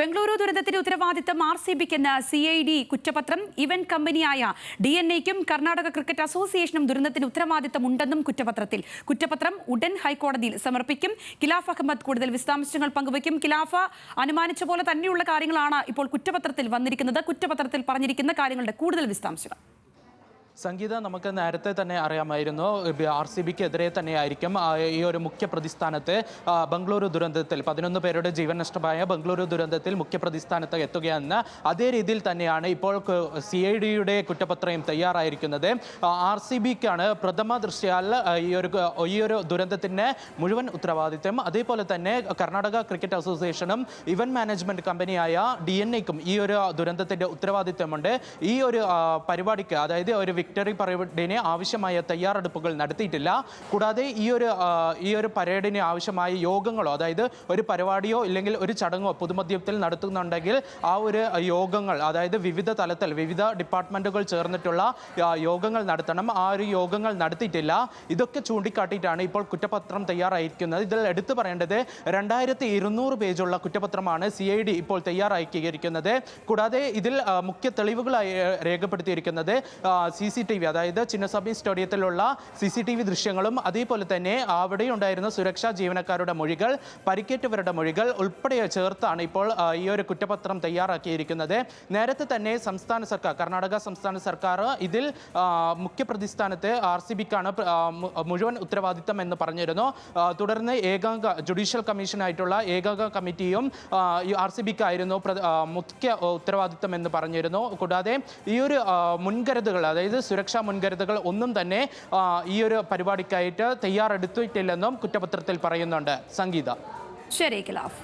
ബംഗളൂരു ദുരന്തത്തിന്റെ ഉത്തരവാദിത്തം R C ബിക്കെന്ന് സി ഐ ഡി കുറ്റപത്രം ഇവന്റ് കമ്പനിയായ ഡി എൻ എക്കും കർണാടക ക്രിക്കറ്റ് അസോസിയേഷനും ദുരന്തത്തിന് ഉത്തരവാദിത്തം ഉണ്ടെന്നും കുറ്റപത്രത്തിൽ. കുറ്റപത്രം ഉടൻ ഹൈക്കോടതിയിൽ സമർപ്പിക്കും. കിലാഫ് അഹമ്മദ് കൂടുതൽ വിശദാംശങ്ങൾ പങ്കുവയ്ക്കും. കിലാഫ അനുമാനിച്ച പോലെ തന്നെയുള്ള കാര്യങ്ങളാണ് ഇപ്പോൾ കുറ്റപത്രത്തിൽ വന്നിരിക്കുന്നത്. കുറ്റപത്രത്തിൽ പറഞ്ഞിരിക്കുന്ന കാര്യങ്ങളുടെ കൂടുതൽ വിശദാംശങ്ങൾ. സംഗീത നമുക്ക് നേരത്തെ തന്നെ അറിയാമായിരുന്നു. ആർ സി ബിക്ക് എതിരെ തന്നെയായിരിക്കും ഈ ഒരു മുഖ്യ പ്രതിസ്ഥാനത്ത് ബംഗളൂരു ദുരന്തത്തിൽ പതിനൊന്ന് പേരുടെ ജീവൻ നഷ്ടമായ ബംഗളൂരു ദുരന്തത്തിൽ മുഖ്യ പ്രതിസ്ഥാനത്ത് എത്തുകയെന്ന് അതേ രീതിയിൽ തന്നെയാണ് ഇപ്പോൾ സി ഐ ഡിയുടെ കുറ്റപത്രയും തയ്യാറായിരിക്കുന്നത്. ആർ സി ബിക്കാണ് പ്രഥമ ദൃശ്യാൽ ഈ ഒരു ഈ ഒരു ദുരന്തത്തിന് മുഴുവൻ ഉത്തരവാദിത്വം. അതേപോലെ തന്നെ കർണാടക ക്രിക്കറ്റ് അസോസിയേഷനും ഇവന്റ് മാനേജ്മെന്റ് കമ്പനിയായ ഡി എൻ എക്കും ഈ ഒരു ദുരന്തത്തിന്റെ ഉത്തരവാദിത്വമുണ്ട്. ഈ ഒരു പരിപാടിക്ക് അതായത് ഒരു വിക്ടറി പരേഡിന് ആവശ്യമായ തയ്യാറെടുപ്പുകൾ നടത്തിയിട്ടില്ല. കൂടാതെ ഈ ഒരു ഈ ഒരു പരേഡിന് ആവശ്യമായ യോഗങ്ങളോ അതായത് ഒരു പരിപാടിയോ ഇല്ലെങ്കിൽ ഒരു ചടങ്ങോ പൊതുമധ്യത്തിൽ നടത്തുന്നുണ്ടെങ്കിൽ ആ ഒരു യോഗങ്ങൾ അതായത് വിവിധ തലത്തിൽ വിവിധ ഡിപ്പാർട്ട്മെന്റുകൾ ചേർന്നിട്ടുള്ള യോഗങ്ങൾ നടത്തണം. ആ ഒരു യോഗങ്ങൾ നടത്തിയിട്ടില്ല. ഇതൊക്കെ ചൂണ്ടിക്കാട്ടിയിട്ടാണ് ഇപ്പോൾ കുറ്റപത്രം തയ്യാറായിരിക്കുന്നത്. ഇതിൽ എടുത്തു പറയേണ്ടത് രണ്ടായിരത്തി ഇരുന്നൂറ് പേജുള്ള കുറ്റപത്രമാണ് സി ഐ ഡി ഇപ്പോൾ തയ്യാറാക്കിയിരിക്കുന്നത്. കൂടാതെ ഇതിൽ മുഖ്യ തെളിവുകളായി രേഖപ്പെടുത്തിയിരിക്കുന്നത് സി സി ടി വി അതായത് ചിന്നസ്വാമി സ്റ്റേഡിയത്തിലുള്ള സി സി ടി വി ദൃശ്യങ്ങളും അതേപോലെ തന്നെ അവിടെ ഉണ്ടായിരുന്ന സുരക്ഷാ ജീവനക്കാരുടെ മൊഴികൾ പരിക്കേറ്റവരുടെ മൊഴികൾ ഉൾപ്പെടെ ചേർത്താണ് ഇപ്പോൾ ഈ ഒരു കുറ്റപത്രം തയ്യാറാക്കിയിരിക്കുന്നത്. നേരത്തെ തന്നെ സംസ്ഥാന സർക്കാർ കർണാടക സംസ്ഥാന സർക്കാർ ഇതിൽ മുഖ്യപ്രതിസ്ഥാനത്ത് മുഖ്യ പ്രതിസ്ഥാനത്ത് ആർ സി ബിക്കാണ് മുഴുവൻ ഉത്തരവാദിത്തം എന്ന് പറഞ്ഞിരുന്നു. തുടർന്ന് ഏകാംഗ ജുഡീഷ്യൽ കമ്മീഷനായിട്ടുള്ള ഏകാംഗ കമ്മിറ്റിയും ആർ സി ബിക്കായിരുന്നു മുഖ്യ ഉത്തരവാദിത്തം എന്ന് പറഞ്ഞിരുന്നു. കൂടാതെ ഈ ഒരു മുൻകരുതുകൾ അതായത് സുരക്ഷാ മുൻകരുതലുകൾ ഒന്നും തന്നെ ഈ ഒരു പരിപാടിക്കായിട്ട് തയ്യാറെടുത്തിട്ടില്ലെന്നും കുറ്റപത്രത്തിൽ പറയുന്നുണ്ട്. സംഗീത. ശരി കിലാഫ്